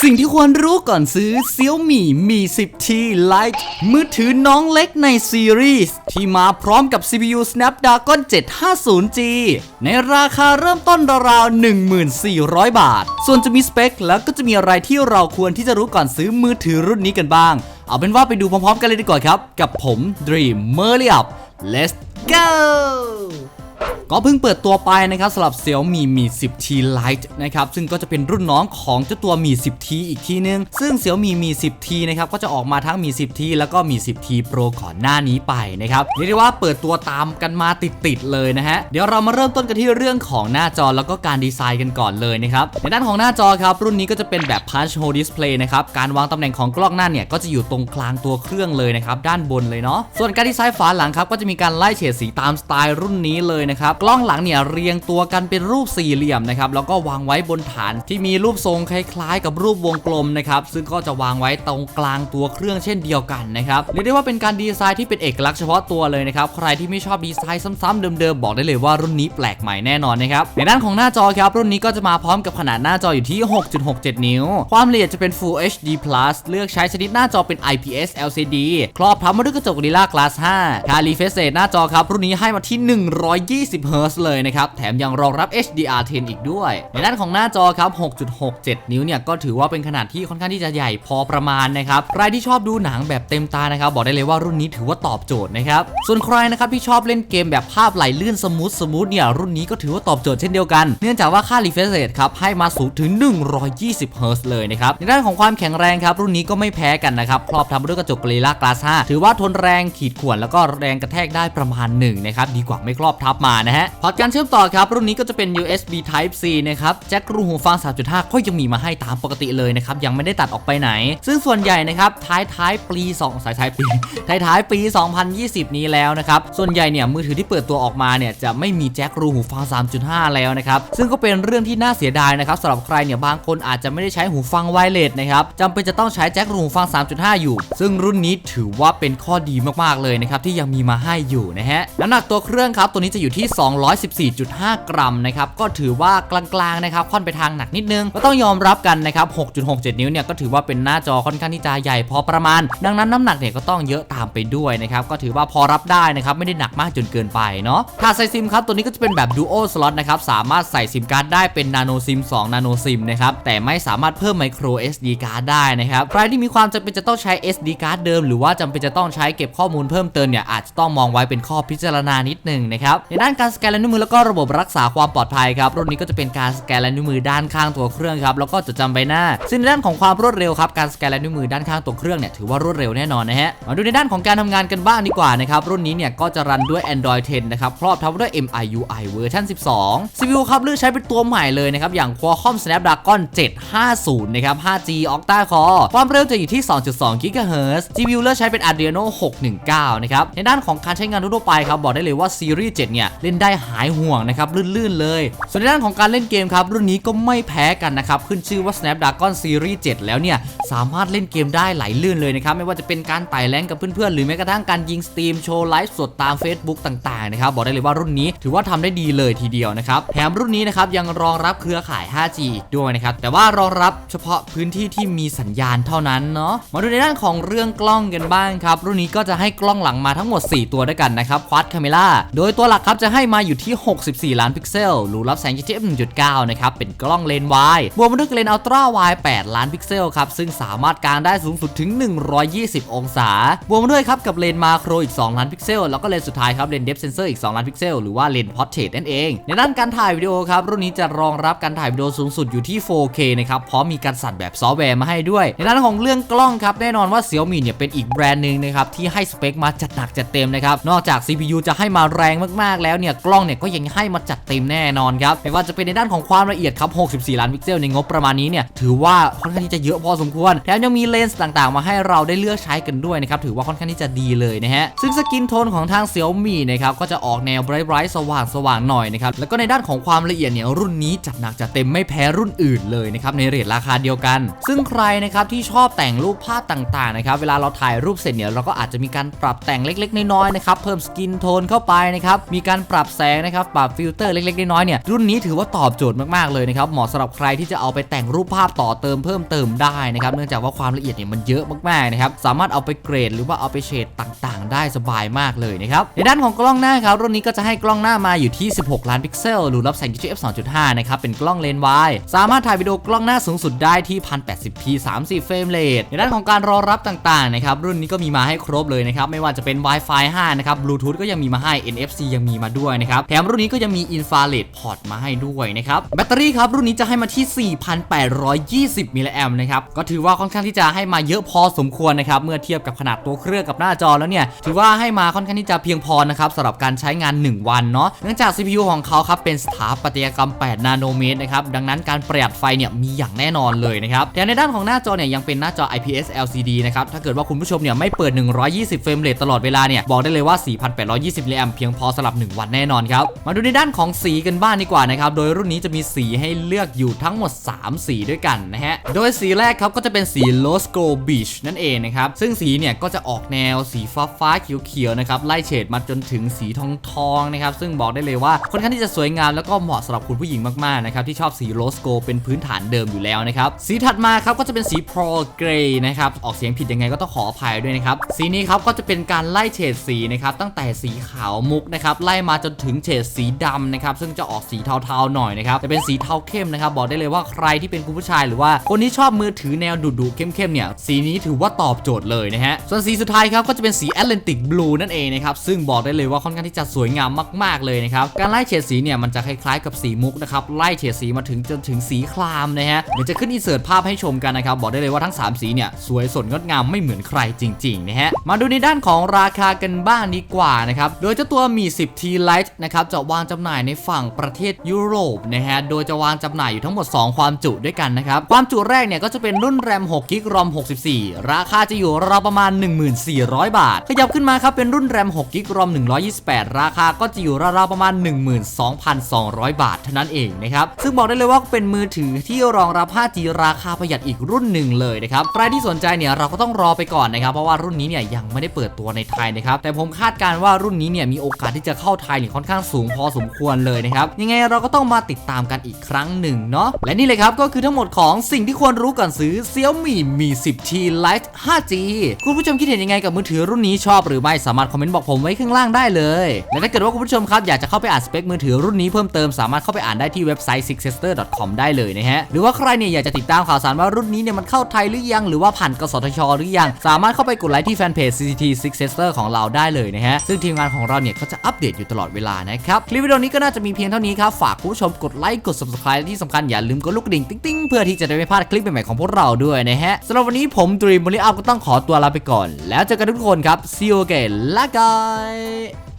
สิ่งที่ควรรู้ก่อนซื้อ Xiaomi Mi 10T Lite มือถือน้องเล็กในซีรีส์ที่มาพร้อมกับ CPU Snapdragon 750G ในราคาเริ่มต้นราวๆ1400 บาท ส่วนจะมีสเปคแล้วก็จะมีอะไรที่เราควรที่จะรู้ก่อนซื้อมือถือรุ่นนี้กันบ้าง เอาเป็นว่าไปดูพร้อมๆกันเลยดีกว่าครับ กับผม Dream m e r l i Up Let's go ก็เพิ่งเปิดตัวไปนะครับสำหรับ Xiaomi Mi 10T Lite นะครับซึ่งก็จะเป็นรุ่นน้องของเจ้าตัว Mi 10T อีกทีนึง ซึ่ง Xiaomi Mi 10T นะครับก็จะออกมาทั้ง Mi 10T แล้วก็ Mi 10T Pro ก่อนหน้านี้ไปนะครับเรียกได้ว่าเปิดตัวตามกันมาติดๆเลยนะฮะเดี๋ยวเรามาเริ่มต้นกันที่เรื่องของหน้าจอแล้วก็การดีไซน์กันก่อนเลยนะครับในด้านของหน้าจอครับรุ่นนี้ก็จะเป็นแบบ Punch Hole Display นะครับการวางตำแหน่งของกล้องหน้าเนี่ยก็จะอยู่ตรงกลางตัวเครื่องเลยนะครับด้านบนเลยเนาะส่วนการดีไซน์ฝาหลังครับก็จะมีการไล่เฉดสีตามสไตล์รุ่นนี้เลยนะครับกล้องหลังเนี่ยเรียงตัวกันเป็นรูปสี่เหลี่ยมนะครับแล้วก็วางไว้บนฐานที่มีรูปทรงคล้ายๆ กับรูปวงกลมนะครับซึ่งก็จะวางไว้ตรงกลางตัวเครื่องเช่นเดียวกันนะครับเรียกได้ว่าเป็นการดีไซน์ที่เป็นเอกลักษณ์เฉพาะตัวเลยนะครับใครที่ไม่ชอบดีไซน์ซ้ำๆเดิมๆบอกได้เลยว่ารุ่นนี้แปลกใหม่แน่นอนนะครับในด้านของหน้าจอครับรุ่นนี้ก็จะมาพร้อมกับขนาดหน้าจออยู่ที่ 6.67 นิ้ว ความละเอียดจะเป็น Full HD Plus เลือกใช้ชนิดหน้าจอเป็น IPS LCD ครอบทับมาด้วยกระจก Gorilla Glass 5การรีเฟรชเรทหน้าจอครับรุ่นนี้ให้มาที่120 Hz เลยนะครับ แถมยังรองรับ HDR10 อีกด้วย ในด้านของหน้าจอครับ 6.67 นิ้วเนี่ย ก็ถือว่าเป็นขนาดที่ค่อนข้างที่จะใหญ่พอประมาณนะครับ ใครที่ชอบดูหนังแบบเต็มตานะครับ บอกได้เลยว่ารุ่นนี้ถือว่าตอบโจทย์นะครับ ส่วนใครนะครับที่ชอบเล่นเกมแบบภาพไหลลื่นสมูทสมูทเนี่ย รุ่นนี้ก็ถือว่าตอบโจทย์เช่นเดียวกัน เนื่องจากว่าค่า refresh rate ครับ ให้มาสูงถึง 120 Hz เลยนะครับ ในด้านของความแข็งแรงครับ รุ่นนี้ก็ไม่แพ้กันนะครับ ครอบทำด้วยกระจก Gorilla Glass 5ถือว่าทนแรงขีดข่วนแล้วก็แรงกระแทกได้ประมาณหนึ่งนะครับ ดีกว่าไม่ครอบทับมานะฮะพอร์ตการเชื่อมต่อครับ รุ่นนี้ก็จะเป็น USB Type C นะครับแจ็ครูหูฟัง 3.5 ก็ยังมีมาให้ตามปกติเลยนะครับ ยังไม่ได้ตัดออกไปไหน ซึ่งส่วนใหญ่นะครับ ท้ายท้ายปี2สายท้ายปีท้ายท้ายปี 2020 นี้แล้วนะครับ ส่วนใหญ่เนี่ยมือถือที่เปิดตัวออกมาเนี่ยจะไม่มีแจ็ครูหูฟัง 3.5 แล้วนะครับ ซึ่งก็เป็นเรื่องที่น่าเสียดายนะครับสำหรับใครเนี่ยบางคนอาจจะไม่ได้ใช้หูฟังไวเลสนะครับจำเป็นจะต้องใช้แจ็ครูหูฟัง 3.5 อยู่ ซึ่งรุ่นนี้ถือว่าเป็นข้อดีมากๆเลยนะครับที่ยังมีมาให้อยู่นะฮะน้ำหนักตัวเครื่องครับตัวนี้จะอยู่ที่ 214.5 กรัมนะครับก็ถือว่ากลางๆนะครับค่อนไปทางหนักนิดนึงก็ต้องยอมรับกันนะครับ 6.67 นิ้วเนี่ยก็ถือว่าเป็นหน้าจอค่อนข้างที่จะใหญ่พอประมาณ ดังนั้นน้ำหนักเนี่ยก็ต้องเยอะตามไปด้วยนะครับก็ถือว่าพอรับได้นะครับไม่ได้หนักมากจนเกินไปเนาะถ้าใส่ซิมครับตัวนี้ก็จะเป็นแบบ Dual Slot นะครับสามารถใส่ซิมการ์ดได้เป็น Nano SIM 2 Nano SIM นะครับแต่ไม่สามารถเพิ่ม Micro SD card ได้นะครับใครที่มีความจำเป็นจะต้องใช้ SD card เดิม หรือว่าจำเป็นจะต้องใช้เก็บข้อมูลเพิ่มเติมเนี่ยอาจจะต้องมองไว้เป็นข้อพิจารณานิดนึงนะครับในด้านการสแกนลายนิ้วมือแล้วก็ระบบรักษาความปลอดภัยครับรุ่นนี้ก็จะเป็นการสแกนลายนิ้วมือด้านข้างตัวเครื่องครับแล้วก็จดจำใบหน้า ซึ่งในด้านของความรวดเร็วครับการสแกนลายนิ้วมือด้านข้างตัวเครื่องเนี่ยถือว่ารวดเร็วแน่นอนนะฮะมาดูในด้านของการทำงานกันบ้างดีกว่านะครับรุ่นนี้เนี่ยก็จะรันด้วย Android 10 นะครับครอบทับด้วย MIUI เวอร์ชัน12 CPU ครับเลือกใช้เป็นตัวใหม่เลยนะครับอย่าง Qualcomm Snapdragon 750 นะครับ 5G Octa Core ความเร็วจะอยู่ที่ 2.2 GHz GPU เลือกใช้เป็น Adreno 619 นะครับในด้านของการใช้งานทั่วไปครับบอกได้เลยว่าซีรีส์7เนี่ยเล่นได้หายห่วงนะครับลื่นๆเลย ส่วนในด้านของการเล่นเกมครับรุ่นนี้ก็ไม่แพ้กันนะครับขึ้นชื่อว่า Snapdragon Series 7 แล้วเนี่ยสามารถเล่นเกมได้ไหลลื่นเลยนะครับไม่ว่าจะเป็นการไต่แรงกับเพื่อนๆหรือแม้กระทั่งการยิงสตรีมโชว์ไลฟ์สดตาม Facebook ต่างๆนะครับบอกได้เลยว่ารุ่นนี้ถือว่าทำได้ดีเลยทีเดียวนะครับแถมรุ่นนี้นะครับยังรองรับเครือข่าย 5G อีกด้วยนะครับแต่ว่ารองรับเฉพาะพื้นที่ที่มีสัญญาณเท่านั้นเนาะมาดูในด้านของเรื่องกล้องกันบ้างครับรุ่นนี้ก็จะให้กล้องหลังมาทั้งหมด 4 ตัวด้วยกันนะครับคว a ดคาเมล่าโดยตัวหลักครับจะให้มาอยู่ที่ 64 ล้านพิกเซล รูรับแสง GTF 1.9 นะครับ เป็นกล้องเลนส์วายบวกมาด้วยเลนส์อัลตร้าไว8ล้านพิกเซลครับ ซึ่งสามารถกางได้สูงสุดถึง 120 องศา บวกมาด้วยครับกับเลนส์มาโครอีก 2 ล้านพิกเซล แล้วก็เลนส์สุดท้ายครับเลนส์เดฟเซนเซอร์อีก 2 ล้านพิกเซล หรือว่าเลนส์พอร์เทรตนั่นเอง ในด้านการถ่ายวิดีโอครับ รุ่นนี้จะรองรับการถ่ายวิดีโอสูงสุดอยู่ที่ 4K นะครับ พร้อมมีการสั่นแบบซอฟต์แวร์มาให้ด้วย ในด้านของเรื่องกล้องครับแน่นอนว่า Xiaomi เนี่ยเป็นอีกแบรนด์หนึ่งนะครับที่ให้สเปคมาจัดหนักจัดเต็มนะครับนอกจาก CPU จะให้มาแรงมากๆแล้วแล้วเนี่ยกล้องเนี่ยก็ยังให้มาจัดเต็มแน่นอนครับไม่ว่าจะเป็นในด้านของความละเอียดครับ 64 ล้านพิกเซลในงบประมาณนี้เนี่ยถือว่าค่อนข้างที่จะเยอะพอสมควรแถมยังมีเลนส์ต่างๆ มาให้เราได้เลือกใช้กันด้วยนะครับถือว่าค่อนข้างที่จะดีเลยนะฮะซึ่งสกินโทนของทาง Xiaomi นะครับก็จะออกแนวไบรท์ๆสว่างหน่อยนะครับแล้วก็ในด้านของความละเอียดเนี่ยรุ่นนี้จัดหนักจัดเต็มไม่แพ้รุ่นอื่นเลยนะครับในเรทราคาเดียวกัน ซึ่งใครนะครับที่ชอบแต่งรูปภาพต่างๆนะครับเวลาเราถ่ายรูปเสร็จเนี่ยเราก็อาจจะมีการปรับแต่งเล็กๆ น้อยๆนะครับเพิ่มสกินโทนเข้าไปนะครับมีการปรับแสงนะครับ ปรับฟิลเตอร์เล็กๆน้อยๆเนี่ย รุ่นนี้ถือว่าตอบโจทย์มากๆเลยนะครับ เหมาะสำหรับใครที่จะเอาไปแต่งรูปภาพต่อเติมเพิ่มเติมได้นะครับ เนื่องจากว่าความละเอียดเนี่ยมันเยอะมากๆนะครับ สามารถเอาไปเกรดหรือว่าเอาไปเฉดต่างๆ ได้สบายมากเลยนะครับ ในด้านของกล้องหน้าครับ รุ่นนี้ก็จะให้กล้องหน้ามาอยู่ที่ 16 ล้านพิกเซลหรือรับแสง UHF 2.5 นะครับ เป็นกล้องเลนส์วายสามารถถ่ายวิดีโอกล้องหน้าสูงสุดได้ที่ 1080p 30 เฟรมเรทในด้านของการรองรับต่างๆนะครับรุ่นนี้ก็มีมาให้ครบเลยนะครับไม่ว่าจะเป็น Wi-Fi 5นะครับ Bluetooth ก็ยังมีมาให้ NFC ยังมีมาด้วยนะครับแถมรุ่นนี้ก็ยังมี Infrared Port มาให้ด้วยนะครับแบตเตอรี่ครับรุ่นนี้จะให้มาที่ 4,820 มิลลิแอมป์นะครับก็ถือว่าค่อนข้างที่จะให้มาเยอะพอสมควรนะครับเมื่อเทียบกับขนาดตัวเครื่องกับหน้าจอแล้วเนี่ยถือว่าให้มาค่อนข้างที่จะเพียงพอนะครับสำหรับการใช้งาน 1 วันเนาะเนื่องจาก CPU ของเขาครับเป็นสถาปัตยกรรม 8 นาโนเมตรนะครับดังนั้นการประหยัดไฟเนี่ยมีอย่างแน่นอนเลยนะครับแถมในด้านของหน้าจอเนี่ยยังเป็นหน้าจอ IPS LCD นะครับถ้าเกิดว่าคุณผู้ชมเนี่ยไม่เปิด 120 เฟรมเรทตลอดเวลาเนี่ยบอกได้เลยว่า 4,820มิลลิแอมเพียงพอสำหรับ 1 วันแน่นอนครับ มาดูในด้านของสีกันบ้างดีกว่านะครับ โดยรุ่นนี้จะมีสีให้เลือกอยู่ทั้งหมด 3 สีด้วยกันนะฮะ โดยสีแรกครับก็จะเป็นสี Rose Gold Beach นั่นเองนะครับ ซึ่งสีเนี่ยก็จะออกแนวสีฟ้าฟ้าๆเขียวๆนะครับ ไล่เฉดมาจนถึงสีทองทองๆนะครับ ซึ่งบอกได้เลยว่าค่อนข้างที่จะสวยงามแล้วก็เหมาะสำหรับคุณผู้หญิงมากๆนะครับที่ชอบสี Rose Gold เป็นพื้นฐานเดิมอยู่แล้วนะครับ สีถัดมาครับก็จะเป็นสี Pro Grey นะครับ ออกเสียงผิดยังไงก็ต้องขออภัยด้วยนะครับ สีนี้ครับก็จะเป็นการไล่เฉดสีนะครับตั้งแต่สีขาวมุกนะครับไล่มาจนถึงเฉดสีดำนะครับซึ่งจะออกสีเทาๆหน่อยนะครับจะเป็นสีเทาเข้มนะครับบอกได้เลยว่าใครที่เป็นคุณผู้ชายหรือว่าคนที่ชอบมือถือแนวดุๆเข้มๆเนี่ยสีนี้ถือว่าตอบโจทย์เลยนะฮะส่วนสีสุดท้ายครับก็จะเป็นสี Atlantic Blue นั่นเองนะครับซึ่งบอกได้เลยว่าค่อนข้างที่จะสวยงามมากๆเลยนะครับการไล่เฉดสีเนี่ยมันจะคล้ายๆกับสีมุกนะครับไล่เฉดสีมาถึงจนถึงสีครามนะฮะเดี๋ยวจะขึ้นอินเสิร์ตภาพให้ชมกันนะครับบอกได้เลยว่าทั้งสามสีเนี่ยสวยสดงดงามไม่เหมือนใครจริงๆนะฮะมาดูในด้านของราคากันบ้างดีกว่านะครับโดยเจ้าตัวมี 10T Lite นะครับจะวางจำหน่ายในฝั่งประเทศยุโรปนะฮะโดยจะวางจำหน่ายอยู่ทั้งหมด 2 ความจุด้วยกันนะครับความจุแรกเนี่ยก็จะเป็นรุ่นแรม6กิกรอม64 ราคาจะอยู่ราวประมาณ 1400 บาท ขยับขึ้นมาครับเป็นรุ่นแรม6กิกรอม128 ราคาก็จะอยู่ราวๆประมาณ 12,200 บาทเท่านั้นเองนะครับซึ่งบอกได้เลยว่าเป็นมือถือที่รองรับ 5G ราคาประหยัดอีกรุ่นหนึ่งเลยนะครับใครที่สนใจเนี่ยเราก็ต้องรอไปก่อนนะครับเพราะว่ารุ่นนี้เนี่ยยังไม่ได้เปิดตัวในไทยนะครับแต่ผมคาดการณ์ว่ารุ่นนี้เนี่ยมีโอกาสที่จะเข้าไทยเนี่ยค่อนข้างสูงพอสมควรเลยนะครับยังไงเราก็ต้องมาติดตามกันอีกครั้งหนึ่งเนาะและนี่เลยครับก็คือทั้งหมดของสิ่งที่ควรรู้ก่อนซื้อ Xiaomi Mi 10T Lite 5G คุณผู้ชมคิดเห็นยังไงกับมือถือรุ่นนี้ชอบหรือไม่สามารถคอมเมนต์บอกผมไว้ข้างล่างได้เลย และถ้าเกิดว่าคุณผู้ชมครับอยากจะเข้าไปอ่านสเปคมือถือรุ่นนี้เพิ่มเติมสามารถเข้าไปอ่านได้ที่เว็บไซต์ sixester.com ได้เลยนะฮะหรือว่าใครเนี่ยอยากจะติดตามข่าวสารว่ารุ่นนี้เนี่ยมันเข้าไทยหรือยัง หรือว่าผ่านกสทช หรือยัง สามารถเข้าไปกดไลค์ที่แฟนเพจ CCT Successor ของเราได้เลยนะฮะซึ่งทีมงานของเราเนี่ยก็จะอัปเดตอยู่ตลอดเวลานะครับคลิปวิดีโอนี้ก็น่าจะมีเพียงเท่านี้ครับฝากคุณผู้ชมกดไลค์กด subscribe และที่สำคัญอย่าลืมกดลูกกระดิ่งติ๊งๆเพื่อที่จะได้ไม่พลาดคลิปใหม่ๆของพวกเราด้วยนะฮะสำหรับวันนี้ผมดรีมบริอัพก็ต้องขอตัวลาไปก่อน แล้วเจอกันทุกคนครับ see you again ละกัน